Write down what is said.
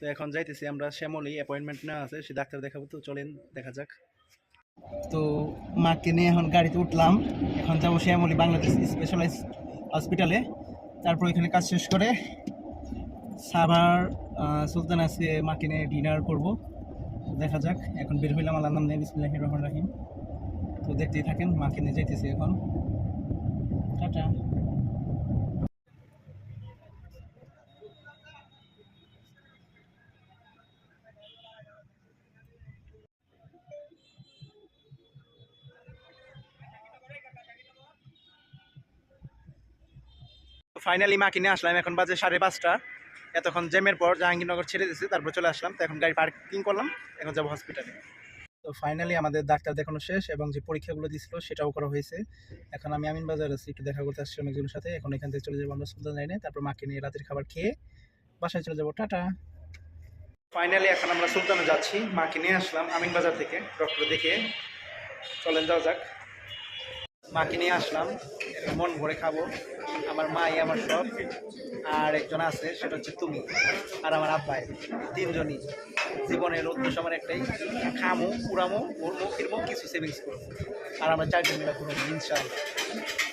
তো এখন যাইতেছি, আমরা শ্যামলি অ্যাপয়েন্টমেন্ট নেওয়া আছে, সে ডাক্তার দেখাবো, তো চলেন, দেখা যাক। তো মাকে নিয়ে এখন গাড়িতে উঠলাম, এখন যাব শ্যামলি বাংলাদেশ স্পেশালাইজ হসপিটালে তারপর এখানে কাজ শেষ করে সাভার সুলতান আজকে মাকে নিয়ে ডিনার করব। দেখা যাক, এখন বের হইলাম আল্লাহ নাম নেই বিসমিল্লাহ রহমান রাহিম। তো দেখতেই থাকেন, মাকে নিয়ে যাইতেছি এখন। টাটা। ফাইনালি মা কিনে আসলাম, এখন বাজে সাড়ে পাঁচটা। এতক্ষণ জ্যামের পর জাহাঙ্গীরনগর ছেড়ে দিয়েছি, তারপর চলে আসলাম। তো এখন গাড়ি পার্কিং করলাম, এখন যাব হসপিটালে তো ফাইনালি আমাদের ডাক্তার দেখানো শেষ এবং যে পরীক্ষাগুলো দিছিল সেটাও করা হয়েছে। এখন আমি আমিন বাজার আছি, একটু দেখা করতে আসছি অনেকজনের সাথে। এখন এখান থেকে চলে যাব আমরা সুলতান লাইনে, তারপর মাকে নিয়ে রাতের খাবার খেয়ে বাসায় চলে যাব। টাটা। ফাইনালি এখন আমরা সুলতানে যাচ্ছি, মাকে নিয়ে আসলাম আমিন বাজার থেকে। ডক্টর দেখে চলেন, যাওয়া যাক। মাকে নিয়ে আসলাম। মন ভরে খাব। আমার মাই, আমার সব। আর একজন আছে, সেটা হচ্ছে তুমি আর আমার আব্বাই তিনজনই। জীবনের উদ্দেশ্য আমার একটাই, খামো, পুরামো ঘুরমো ফিরবো কিছু সেভিংস করব। আর আমরা চারজন মিলে ঘুরবো ইনশাআল্লাহ।